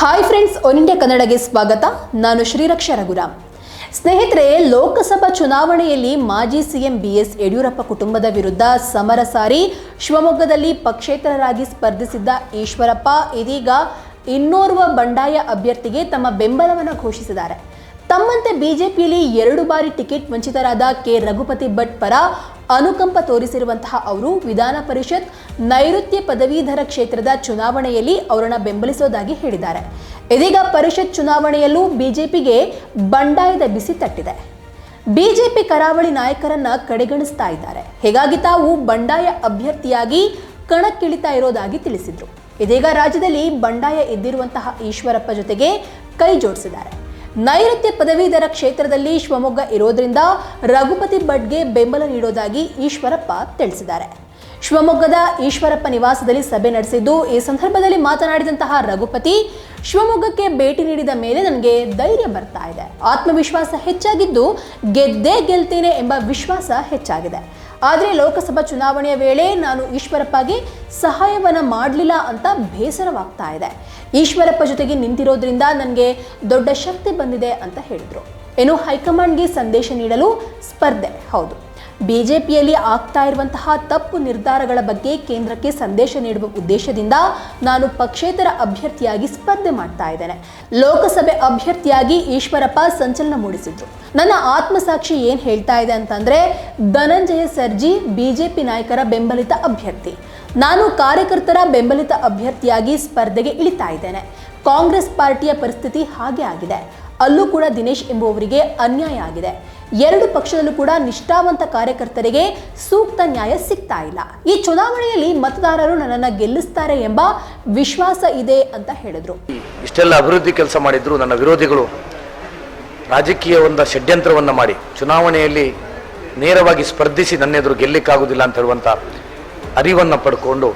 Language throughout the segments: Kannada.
ಹಾಯ್ ಫ್ರೆಂಡ್ಸ್ ಒನ್ ಇಂಡಿಯಾ ಕನ್ನಡಗೆ ಸ್ವಾಗತ. ನಾನು ಶ್ರೀರಕ್ಷ ರಘುರಾಮ್. ಸ್ನೇಹಿತರೆ, ಲೋಕಸಭಾ ಚುನಾವಣೆಯಲ್ಲಿ ಮಾಜಿ ಸಿಎಂ ಬಿ ಎಸ್ ಯಡಿಯೂರಪ್ಪ ಕುಟುಂಬದ ವಿರುದ್ಧ ಸಮರ ಸಾರಿ ಶಿವಮೊಗ್ಗದಲ್ಲಿ ಪಕ್ಷೇತರರಾಗಿ ಸ್ಪರ್ಧಿಸಿದ್ದ ಈಶ್ವರಪ್ಪ ಇದೀಗ ಇನ್ನೋರ್ವ ಬಂಡಾಯ ಅಭ್ಯರ್ಥಿಗೆ ತಮ್ಮ ಬೆಂಬಲವನ್ನು ಘೋಷಿಸಿದ್ದಾರೆ. ತಮ್ಮಂತೆ ಬಿಜೆಪಿಯಲ್ಲಿ ಎರಡು ಬಾರಿ ಟಿಕೆಟ್ ವಂಚಿತರಾದ ಕೆ. ರಘುಪತಿ ಭಟ್ ಪರ ಅನುಕಂಪ ತೋರಿಸಿರುವಂತಹ ಅವರು ವಿಧಾನ ಪರಿಷತ್ ನೈಋತ್ಯ ಪದವೀಧರ ಕ್ಷೇತ್ರದ ಚುನಾವಣೆಯಲ್ಲಿ ಅವರನ್ನು ಬೆಂಬಲಿಸೋದಾಗಿ ಹೇಳಿದ್ದಾರೆ. ಇದೀಗ ಪರಿಷತ್ ಚುನಾವಣೆಯಲ್ಲೂ ಬಿಜೆಪಿಗೆ ಬಂಡಾಯದ ಬಿಸಿ ತಟ್ಟಿದೆ. ಬಿಜೆಪಿ ಕರಾವಳಿ ನಾಯಕರನ್ನ ಕಡೆಗಣಿಸ್ತಾ ಇದ್ದಾರೆ. ಹೀಗಾಗಿ ತಾವು ಬಂಡಾಯ ಅಭ್ಯರ್ಥಿಯಾಗಿ ಕಣಕ್ಕಿಳಿತಾ ಇರೋದಾಗಿ ತಿಳಿಸಿದ್ರು. ಇದೀಗ ರಾಜ್ಯದಲ್ಲಿ ಬಂಡಾಯ ಎದ್ದಿರುವಂತಹ ಈಶ್ವರಪ್ಪ ಜೊತೆಗೆ ಕೈ ಜೋಡಿಸಿದ್ದಾರೆ. ನೈಋತ್ಯ ಪದವೀಧರ ಕ್ಷೇತ್ರದಲ್ಲಿ ಶಿವಮೊಗ್ಗ ಇರೋದ್ರಿಂದ ರಘುಪತಿ ಭಟ್ಗೆ ಬೆಂಬಲ ನೀಡೋದಾಗಿ ಈಶ್ವರಪ್ಪ ತಿಳಿಸಿದ್ದಾರೆ. ಶಿವಮೊಗ್ಗದ ಈಶ್ವರಪ್ಪ ನಿವಾಸದಲ್ಲಿ ಸಭೆ ನಡೆಸಿದ್ದು, ಈ ಸಂದರ್ಭದಲ್ಲಿ ಮಾತನಾಡಿದಂತಹ ರಘುಪತಿ, ಶಿವಮೊಗ್ಗಕ್ಕೆ ಭೇಟಿ ನೀಡಿದ ಮೇಲೆ ನನಗೆ ಧೈರ್ಯ ಬರ್ತಾ ಇದೆ. ಆತ್ಮವಿಶ್ವಾಸ ಹೆಚ್ಚಾಗಿದ್ದು ಗೆದ್ದೇ ಗೆಲ್ತೇನೆ ಎಂಬ ವಿಶ್ವಾಸ ಹೆಚ್ಚಾಗಿದೆ. ಆದರೆ ಲೋಕಸಭಾ ಚುನಾವಣೆಯ ವೇಳೆ ನಾನು ಈಶ್ವರಪ್ಪಗೆ ಸಹಾಯವನ್ನು ಮಾಡಲಿಲ್ಲ ಅಂತ ಬೇಸರವಾಗ್ತಾ ಇದೆ. ಈಶ್ವರಪ್ಪ ಜೊತೆಗೆ ನಿಂತಿರೋದ್ರಿಂದ ನನಗೆ ದೊಡ್ಡ ಶಕ್ತಿ ಬಂದಿದೆ ಅಂತ ಹೇಳಿದರು. ಏನು ಹೈಕಮಾಂಡ್ಗೆ ಸಂದೇಶ ನೀಡಲು ಸ್ಪರ್ಧೆ. ಹೌದು. ಬಿಜೆಪಿಯಲ್ಲಿ ಆಗ್ತಾ ಇರುವಂತಹ ತಪ್ಪು ನಿರ್ಧಾರಗಳ ಬಗ್ಗೆ ಕೇಂದ್ರಕ್ಕೆ ಸಂದೇಶ ನೀಡುವ ಉದ್ದೇಶದಿಂದ ನಾನು ಪಕ್ಷೇತರ ಅಭ್ಯರ್ಥಿಯಾಗಿ ಸ್ಪರ್ಧೆ ಮಾಡ್ತಾ ಇದ್ದೇನೆ. ಲೋಕಸಭೆ ಅಭ್ಯರ್ಥಿಯಾಗಿ ಈಶ್ವರಪ್ಪ ಸಂಚಲನ ಮೂಡಿಸಿದ್ರು. ನನ್ನ ಆತ್ಮಸಾಕ್ಷಿ ಏನ್ ಹೇಳ್ತಾ ಇದೆ ಅಂತಂದ್ರೆ, ಧನಂಜಯ ಸರ್ಜಿ ಬಿಜೆಪಿ ನಾಯಕರ ಬೆಂಬಲಿತ ಅಭ್ಯರ್ಥಿ. ನಾನು ಕಾರ್ಯಕರ್ತರ ಬೆಂಬಲಿತ ಅಭ್ಯರ್ಥಿಯಾಗಿ ಸ್ಪರ್ಧೆಗೆ ಇಳಿತಾ ಇದ್ದೇನೆ. ಕಾಂಗ್ರೆಸ್ ಪಾರ್ಟಿಯ ಪರಿಸ್ಥಿತಿ ಹಾಗೆ ಆಗಿದೆ. ಅಲ್ಲೂ ಕೂಡ ದಿನೇಶ್ ಎಂಬುವವರಿಗೆ ಅನ್ಯಾಯ ಆಗಿದೆ. ಎರಡು ಪಕ್ಷದಲ್ಲೂ ಕೂಡ ನಿಷ್ಠಾವಂತ ಕಾರ್ಯಕರ್ತರಿಗೆ ಸೂಕ್ತ ನ್ಯಾಯ ಸಿಗ್ತಾ ಇಲ್ಲ. ಈ ಚುನಾವಣೆಯಲ್ಲಿ ಮತದಾರರು ನನ್ನನ್ನು ಗೆಲ್ಲಿಸ್ತಾರೆ ಎಂಬ ವಿಶ್ವಾಸ ಇದೆ ಅಂತ ಹೇಳಿದ್ರು. ಇಷ್ಟೆಲ್ಲ ಅಭಿವೃದ್ಧಿ ಕೆಲಸ ಮಾಡಿದ್ರು ನನ್ನ ವಿರೋಧಿಗಳು. ರಾಜಕೀಯ ಒಂದು ಷಡ್ಯಂತ್ರವನ್ನು ಮಾಡಿ ಚುನಾವಣೆಯಲ್ಲಿ ನೇರವಾಗಿ ಸ್ಪರ್ಧಿಸಿ ನನ್ನೆದುರು ಗೆಲ್ಲಿಕ್ಕಾಗುವುದಿಲ್ಲ ಅಂತ ಹೇಳುವಂಥ ಅರಿವನ್ನು ಪಡ್ಕೊಂಡು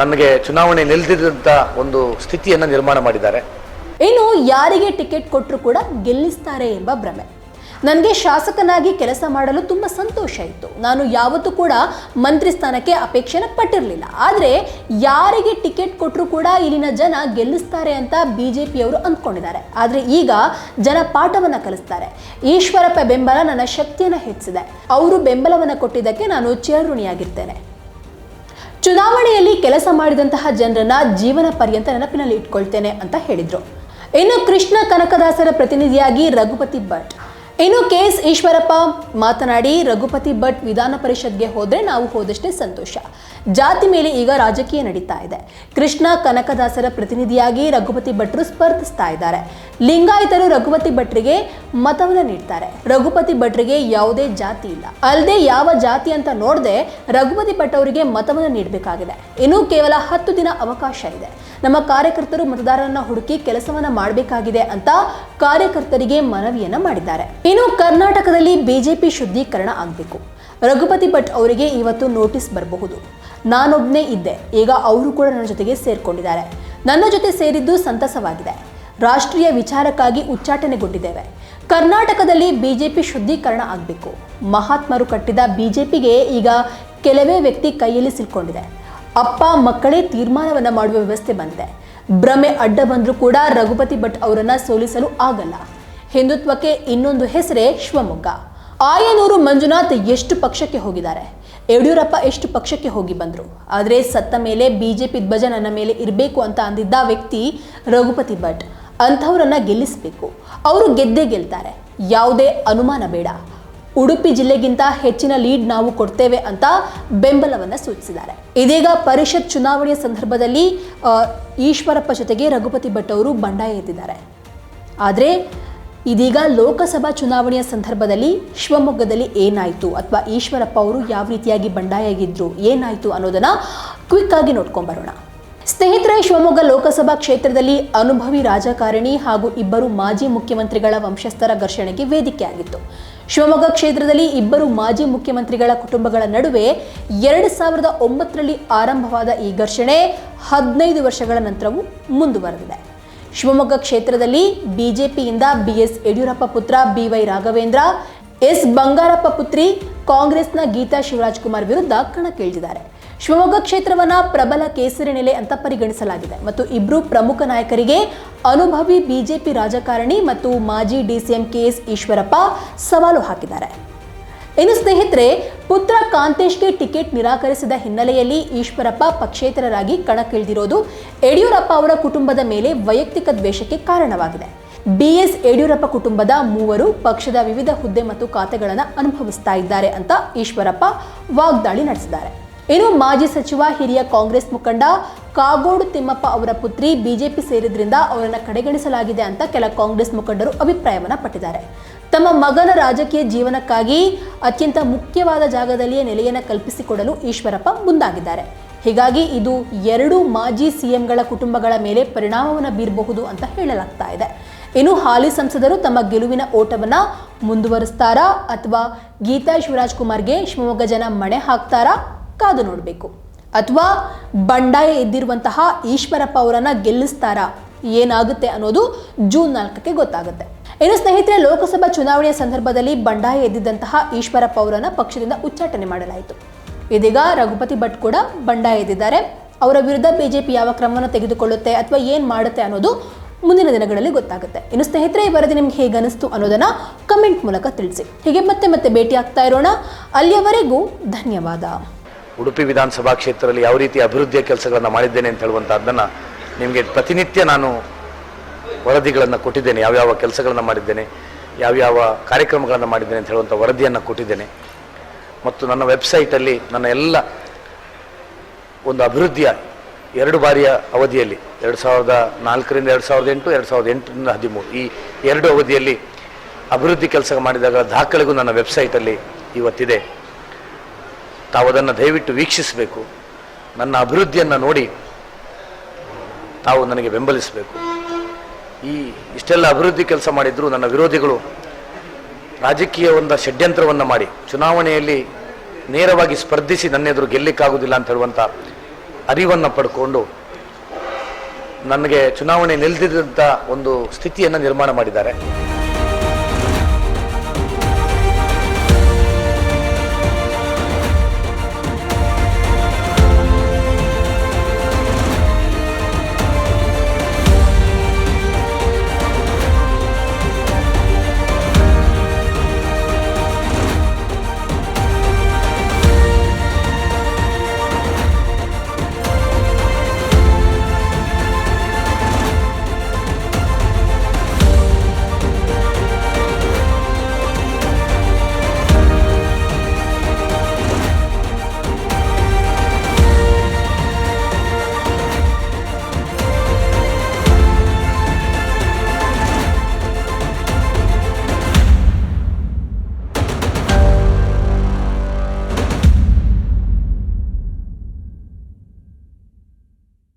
ನನಗೆ ಚುನಾವಣೆ ನಿಲ್ದಿದ್ದಂಥ ಒಂದು ಸ್ಥಿತಿಯನ್ನು ನಿರ್ಮಾಣ ಮಾಡಿದ್ದಾರೆ. ಇನ್ನು ಯಾರಿಗೆ ಟಿಕೆಟ್ ಕೊಟ್ಟರು ಕೂಡ ಗೆಲ್ಲಿಸ್ತಾರೆ ಎಂಬ ಭ್ರಮೆ. ನನಗೆ ಶಾಸಕನಾಗಿ ಕೆಲಸ ಮಾಡಲು ತುಂಬ ಸಂತೋಷ ಇತ್ತು. ನಾನು ಯಾವತ್ತೂ ಕೂಡ ಮಂತ್ರಿ ಸ್ಥಾನಕ್ಕೆ ಅಪೇಕ್ಷೆನ ಪಟ್ಟಿರಲಿಲ್ಲ. ಆದರೆ ಯಾರಿಗೆ ಟಿಕೆಟ್ ಕೊಟ್ಟರು ಕೂಡ ಇಲ್ಲಿನ ಜನ ಗೆಲ್ಲಿಸ್ತಾರೆ ಅಂತ ಬಿ ಜೆ ಪಿಯವರು ಅಂದ್ಕೊಂಡಿದ್ದಾರೆ. ಆದರೆ ಈಗ ಜನ ಪಾಠವನ್ನು ಕಲಿಸ್ತಾರೆ. ಈಶ್ವರಪ್ಪ ಬೆಂಬಲ ನನ್ನ ಶಕ್ತಿಯನ್ನು ಹೆಚ್ಚಿಸಿದೆ. ಅವರು ಬೆಂಬಲವನ್ನು ಕೊಟ್ಟಿದ್ದಕ್ಕೆ ನಾನು ಚಿರಋಣಿಯಾಗಿರ್ತೇನೆ. ಚುನಾವಣೆಯಲ್ಲಿ ಕೆಲಸ ಮಾಡಿದಂತಹ ಜನರನ್ನ ಜೀವನ ಪರ್ಯಂತ ನೆನಪಿನಲ್ಲಿ ಇಟ್ಕೊಳ್ತೇನೆ ಅಂತ ಹೇಳಿದ್ರು. ಇನ್ನು ಕೃಷ್ಣ ಕನಕದಾಸರ ಪ್ರತಿನಿಧಿಯಾಗಿ ರಘುಪತಿ ಭಟ್. ಇನ್ನು ಕೆ ಎಸ್ ಈಶ್ವರಪ್ಪ ಮಾತನಾಡಿ, ರಘುಪತಿ ಭಟ್ ವಿಧಾನ ಪರಿಷತ್ಗೆ ಹೋದ್ರೆ ನಾವು ಹೋದಷ್ಟೇ ಸಂತೋಷ. ಜಾತಿ ಮೇಲೆ ಈಗ ರಾಜಕೀಯ ನಡೀತಾ ಇದೆ. ಕೃಷ್ಣ ಕನಕದಾಸರ ಪ್ರತಿನಿಧಿಯಾಗಿ ರಘುಪತಿ ಭಟ್ರು ಸ್ಪರ್ಧಿಸ್ತಾ ಇದ್ದಾರೆ. ಲಿಂಗಾಯತರು ರಘುಪತಿ ಭಟ್ರಿಗೆ ಮತವನ್ನು ನೀಡ್ತಾರೆ. ರಘುಪತಿ ಭಟ್ರಿಗೆ ಯಾವುದೇ ಜಾತಿ ಇಲ್ಲ. ಅಲ್ಲದೆ ಯಾವ ಜಾತಿ ಅಂತ ನೋಡದೆ ರಘುಪತಿ ಭಟ್ ಅವರಿಗೆ ಮತವನ್ನು ನೀಡಬೇಕಾಗಿದೆ. ಇನ್ನು ಕೇವಲ ಹತ್ತು ದಿನ ಅವಕಾಶ ಇದೆ. ನಮ್ಮ ಕಾರ್ಯಕರ್ತರು ಮತದಾರರನ್ನ ಹುಡುಕಿ ಕೆಲಸವನ್ನ ಮಾಡಬೇಕಾಗಿದೆ ಅಂತ ಕಾರ್ಯಕರ್ತರಿಗೆ ಮನವಿಯನ್ನ ಮಾಡಿದ್ದಾರೆ. ಇನ್ನು ಕರ್ನಾಟಕದಲ್ಲಿ ಬಿಜೆಪಿ ಶುದ್ಧೀಕರಣ ಆಗಬೇಕು. ರಘುಪತಿ ಭಟ್ ಅವರಿಗೆ ಇವತ್ತು ನೋಟಿಸ್ ಬರಬಹುದು. ನಾನೊಬ್ಬನೇ ಇದ್ದೆ, ಈಗ ಅವರು ಕೂಡ ನನ್ನ ಜೊತೆಗೆ ಸೇರಿಕೊಂಡಿದ್ದಾರೆ. ನನ್ನ ಜೊತೆ ಸೇರಿದ್ದು ಸಂತಸವಾಗಿದೆ. ರಾಷ್ಟ್ರೀಯ ವಿಚಾರಕ್ಕಾಗಿ ಉಚ್ಚಾಟನೆಗೊಂಡಿದ್ದೇವೆ. ಕರ್ನಾಟಕದಲ್ಲಿ ಬಿಜೆಪಿ ಶುದ್ಧೀಕರಣ ಆಗಬೇಕು. ಮಹಾತ್ಮರು ಕಟ್ಟಿದ ಬಿಜೆಪಿಗೆ ಈಗ ಕೆಲವೇ ವ್ಯಕ್ತಿ ಕೈಯಲ್ಲಿ ಸಿಲ್ಕೊಂಡಿದೆ ಅಪ್ಪ ಮಕ್ಕಳೇ ತೀರ್ಮಾನವನ್ನು ಮಾಡುವ ವ್ಯವಸ್ಥೆ ಬಂದಿದೆ. ಭ್ರಮೆ ಅಡ್ಡ ಬಂದರೂ ಕೂಡ ರಘುಪತಿ ಭಟ್ ಅವರನ್ನು ಸೋಲಿಸಲು ಆಗಲ್ಲ. ಹಿಂದುತ್ವಕ್ಕೆ ಇನ್ನೊಂದು ಹೆಸರೇ ಶಿವಮೊಗ್ಗ. ಆಯನೂರು ಮಂಜುನಾಥ್ ಎಷ್ಟು ಪಕ್ಷಕ್ಕೆ ಹೋಗಿದ್ದಾರೆ? ಯಡಿಯೂರಪ್ಪ ಎಷ್ಟು ಪಕ್ಷಕ್ಕೆ ಹೋಗಿ ಬಂದರು? ಆದರೆ ಸತ್ತ ಮೇಲೆ ಬಿಜೆಪಿ ಧ್ವಜ ನನ್ನ ಮೇಲೆ ಇರಬೇಕು ಅಂತ ಅಂದಿದ್ದ ವ್ಯಕ್ತಿ ರಘುಪತಿ ಭಟ್. ಅಂಥವ್ರನ್ನ ಗೆಲ್ಲಿಸಬೇಕು. ಅವರು ಗೆದ್ದೇ ಗೆಲ್ತಾರೆ. ಯಾವುದೇ ಅನುಮಾನ ಬೇಡ. ಉಡುಪಿ ಜಿಲ್ಲೆಗಿಂತ ಹೆಚ್ಚಿನ ಲೀಡ್ ನಾವು ಕೊಡ್ತೇವೆ ಅಂತ ಬೆಂಬಲವನ್ನು ಸೂಚಿಸಿದ್ದಾರೆ. ಇದೀಗ ಪರಿಷತ್ ಚುನಾವಣೆಯ ಸಂದರ್ಭದಲ್ಲಿ ಈಶ್ವರಪ್ಪ ಜೊತೆಗೆ ರಘುಪತಿ ಭಟ್ ಅವರು ಬಂಡಾಯ ಎದ್ದಿದ್ದಾರೆ ಆದರೆ ಇದೀಗ ಲೋಕಸಭಾ ಚುನಾವಣೆಯ ಸಂದರ್ಭದಲ್ಲಿ ಶಿವಮೊಗ್ಗದಲ್ಲಿ ಏನಾಯಿತು ಅಥವಾ ಈಶ್ವರಪ್ಪ ಅವರು ಯಾವ ರೀತಿಯಾಗಿ ಬಂಡಾಯಾಗಿದ್ರು ಏನಾಯಿತು ಅನ್ನೋದನ್ನ ಕ್ವಿಕ್ ಆಗಿ ನೋಡ್ಕೊಂಬರೋಣ ಸ್ನೇಹಿತರೆ, ಶಿವಮೊಗ್ಗ ಲೋಕಸಭಾ ಕ್ಷೇತ್ರದಲ್ಲಿ ಅನುಭವಿ ರಾಜಕಾರಣಿ ಹಾಗೂ ಇಬ್ಬರು ಮಾಜಿ ಮುಖ್ಯಮಂತ್ರಿಗಳ ವಂಶಸ್ಥರ ಘರ್ಷಣೆಗೆ ವೇದಿಕೆಯಾಗಿತ್ತು ಶಿವಮೊಗ್ಗ ಕ್ಷೇತ್ರದಲ್ಲಿ ಇಬ್ಬರು ಮಾಜಿ ಮುಖ್ಯಮಂತ್ರಿಗಳ ಕುಟುಂಬಗಳ ನಡುವೆ ಎರಡು ಸಾವಿರದ ಒಂಬತ್ತರಲ್ಲಿ ಆರಂಭವಾದ ಈ ಘರ್ಷಣೆ ಹದಿನೈದು ವರ್ಷಗಳ ನಂತರವೂ ಮುಂದುವರೆದಿದೆ. ಶಿವಮೊಗ್ಗ ಕ್ಷೇತ್ರದಲ್ಲಿ ಬಿಜೆಪಿಯಿಂದ ಬಿಎಸ್ ಯಡಿಯೂರಪ್ಪ ಪುತ್ರ ಬಿವೈ ರಾಘವೇಂದ್ರ, ಎಸ್ ಬಂಗಾರಪ್ಪ ಪುತ್ರಿ ಕಾಂಗ್ರೆಸ್ನ ಗೀತಾ ಶಿವರಾಜ್ ಕುಮಾರ್ ವಿರುದ್ಧ ಕಣಕ್ಕಿಳಿದಿದ್ದಾರೆ ಶಿವಮೊಗ್ಗ ಕ್ಷೇತ್ರವನ್ನ ಪ್ರಬಲ ಕೇಸರಿ ನೆಲೆ ಅಂತ ಪರಿಗಣಿಸಲಾಗಿದೆ ಮತ್ತು ಇಬ್ರು ಪ್ರಮುಖ ನಾಯಕರಿಗೆ ಅನುಭವಿ ಬಿಜೆಪಿ ರಾಜಕಾರಣಿ ಮತ್ತು ಮಾಜಿ ಡಿಸಿಎಂ ಕೆಎಸ್ ಈಶ್ವರಪ್ಪ ಸವಾಲು ಹಾಕಿದ್ದಾರೆ. ಇನ್ನು ಸ್ನೇಹಿತರೆ, ಪುತ್ರ ಕಾಂತೇಶ್ಗೆ ಟಿಕೆಟ್ ನಿರಾಕರಿಸಿದ ಹಿನ್ನೆಲೆಯಲ್ಲಿ ಈಶ್ವರಪ್ಪ ಪಕ್ಷೇತರರಾಗಿ ಕಣಕ್ಕಿಳಿದಿರೋದು ಯಡಿಯೂರಪ್ಪ ಅವರ ಕುಟುಂಬದ ಮೇಲೆ ವೈಯಕ್ತಿಕ ದ್ವೇಷಕ್ಕೆ ಕಾರಣವಾಗಿದೆ. ಬಿಎಸ್ ಯಡಿಯೂರಪ್ಪ ಕುಟುಂಬದ ಮೂವರು ಪಕ್ಷದ ವಿವಿಧ ಹುದ್ದೆ ಮತ್ತು ಖಾತೆಗಳನ್ನು ಅನುಭವಿಸ್ತಾ ಇದ್ದಾರೆ ಅಂತ ಈಶ್ವರಪ್ಪ ವಾಗ್ದಾಳಿ ನಡೆಸಿದ್ದಾರೆ. ಇನ್ನು ಮಾಜಿ ಸಚಿವ, ಹಿರಿಯ ಕಾಂಗ್ರೆಸ್ ಮುಖಂಡ ಕಾಗೋಡು ತಿಮ್ಮಪ್ಪ ಅವರ ಪುತ್ರಿ ಬಿಜೆಪಿ ಸೇರಿದ್ರಿಂದ ಅವರನ್ನು ಕಡೆಗಣಿಸಲಾಗಿದೆ ಅಂತ ಕೆಲ ಕಾಂಗ್ರೆಸ್ ಮುಖಂಡರು ಅಭಿಪ್ರಾಯವನ್ನು ಪಟ್ಟಿದ್ದಾರೆ. ತಮ್ಮ ಮಗನ ರಾಜಕೀಯ ಜೀವನಕ್ಕಾಗಿ ಅತ್ಯಂತ ಮುಖ್ಯವಾದ ಜಾಗದಲ್ಲಿಯೇ ನೆಲೆಯನ್ನು ಕಲ್ಪಿಸಿಕೊಡಲು ಈಶ್ವರಪ್ಪ ಮುಂದಾಗಿದ್ದಾರೆ. ಹೀಗಾಗಿ ಇದು ಎರಡು ಮಾಜಿ ಸಿಎಂಗಳ ಕುಟುಂಬಗಳ ಮೇಲೆ ಪರಿಣಾಮವನ್ನು ಬೀರಬಹುದು ಅಂತ ಹೇಳಲಾಗ್ತಾ ಇದೆ. ಇನ್ನು ಹಾಲಿ ಸಂಸದರು ತಮ್ಮ ಗೆಲುವಿನ ಓಟವನ್ನು ಮುಂದುವರಿಸ್ತಾರಾ ಅಥವಾ ಗೀತಾ ಶಿವರಾಜ್ ಕುಮಾರ್ಗೆ ಶಿವಮೊಗ್ಗ ಜನ ಮಣೆ ಹಾಕ್ತಾರಾ ಕಾದು ನೋಡಬೇಕು. ಅಥವಾ ಬಂಡಾಯ ಎದ್ದಿರುವಂತಹ ಈಶ್ವರಪ್ಪ ಅವರನ್ನು ಗೆಲ್ಲಿಸ್ತಾರಾ ಏನಾಗುತ್ತೆ ಅನ್ನೋದು ಜೂನ್ ನಾಲ್ಕಕ್ಕೆ ಗೊತ್ತಾಗುತ್ತೆ. ಇನ್ನು ಸ್ನೇಹಿತರೆ, ಲೋಕಸಭಾ ಚುನಾವಣೆಯ ಸಂದರ್ಭದಲ್ಲಿ ಬಂಡಾಯ ಎದ್ದಿದ್ದಂತಹ ಈಶ್ವರಪ್ಪ ಅವರನ್ನು ಪಕ್ಷದಿಂದ ಉಚ್ಚಾಟನೆ ಮಾಡಲಾಯಿತು. ಇದೀಗ ರಘುಪತಿ ಭಟ್ ಕೂಡ ಬಂಡಾಯ ಎದ್ದಿದ್ದಾರೆ. ಅವರ ವಿರುದ್ಧ ಬಿಜೆಪಿ ಯಾವ ಕ್ರಮವನ್ನು ತೆಗೆದುಕೊಳ್ಳುತ್ತೆ ಅಥವಾ ಏನು ಮಾಡುತ್ತೆ ಅನ್ನೋದು ಮುಂದಿನ ದಿನಗಳಲ್ಲಿ ಗೊತ್ತಾಗುತ್ತೆ. ಇನ್ನು ಸ್ನೇಹಿತರೆ, ಈ ವರದಿ ನಿಮ್ಗೆ ಹೇಗೆ ಅನಿಸ್ತು ಅನ್ನೋದನ್ನ ಕಮೆಂಟ್ ಮೂಲಕ ತಿಳಿಸಿ. ಹೀಗೆ ಮತ್ತೆ ಮತ್ತೆ ಭೇಟಿ ಆಗ್ತಾ ಇರೋಣ. ಅಲ್ಲಿಯವರೆಗೂ ಧನ್ಯವಾದ. ಉಡುಪಿ ವಿಧಾನಸಭಾ ಕ್ಷೇತ್ರದಲ್ಲಿ ಯಾವ ರೀತಿ ಅಭಿವೃದ್ಧಿಯ ಕೆಲಸಗಳನ್ನು ಮಾಡಿದ್ದೇನೆ ಅಂತ ಹೇಳುವಂಥದ್ದನ್ನು ನಿಮಗೆ ಪ್ರತಿನಿತ್ಯ ನಾನು ವರದಿಗಳನ್ನು ಕೊಟ್ಟಿದ್ದೇನೆ, ಯಾವ್ಯಾವ ಕೆಲಸಗಳನ್ನು ಮಾಡಿದ್ದೇನೆ, ಯಾವ್ಯಾವ ಕಾರ್ಯಕ್ರಮಗಳನ್ನು ಮಾಡಿದ್ದೇನೆ ಅಂತ ಹೇಳುವಂಥ ವರದಿಯನ್ನು ಕೊಟ್ಟಿದ್ದೇನೆ. ಮತ್ತು ನನ್ನ ವೆಬ್ಸೈಟಲ್ಲಿ ನನ್ನ ಎಲ್ಲ ಒಂದು ಅಭಿವೃದ್ಧಿಯ ಎರಡು ಬಾರಿಯ ಅವಧಿಯಲ್ಲಿ, ಎರಡು ಸಾವಿರದ ನಾಲ್ಕರಿಂದ ಎರಡು ಸಾವಿರದ ಎಂಟು, ಎರಡು ಸಾವಿರದ ಎಂಟರಿಂದ ಹದಿಮೂರು, ಈ ಎರಡು ಅವಧಿಯಲ್ಲಿ ಅಭಿವೃದ್ಧಿ ಕೆಲಸ ಮಾಡಿದಾಗ ದಾಖಲೆಗೂ ನನ್ನ ವೆಬ್ಸೈಟಲ್ಲಿ ಇವತ್ತಿದೆ. ತಾವು ಅದನ್ನು ದಯವಿಟ್ಟು ವೀಕ್ಷಿಸಬೇಕು. ನನ್ನ ಅಭಿವೃದ್ಧಿಯನ್ನು ನೋಡಿ ತಾವು ನನಗೆ ಬೆಂಬಲಿಸಬೇಕು. ಈ ಇಷ್ಟೆಲ್ಲ ಅಭಿವೃದ್ಧಿ ಕೆಲಸ ಮಾಡಿದ್ರು ನನ್ನ ವಿರೋಧಿಗಳು. ರಾಜಕೀಯ ಒಂದು ಷಡ್ಯಂತ್ರವನ್ನು ಮಾಡಿ, ಚುನಾವಣೆಯಲ್ಲಿ ನೇರವಾಗಿ ಸ್ಪರ್ಧಿಸಿ ನನ್ನೆದುರು ಗೆಲ್ಲಿಕ್ಕಾಗುವುದಿಲ್ಲ ಅಂತ ಹೇಳುವಂಥ ಅರಿವನ್ನು ಪಡ್ಕೊಂಡು ನನಗೆ ಚುನಾವಣೆ ನಿಲ್ದಿದ್ದಂಥ ಒಂದು ಸ್ಥಿತಿಯನ್ನು ನಿರ್ಮಾಣ ಮಾಡಿದ್ದಾರೆ.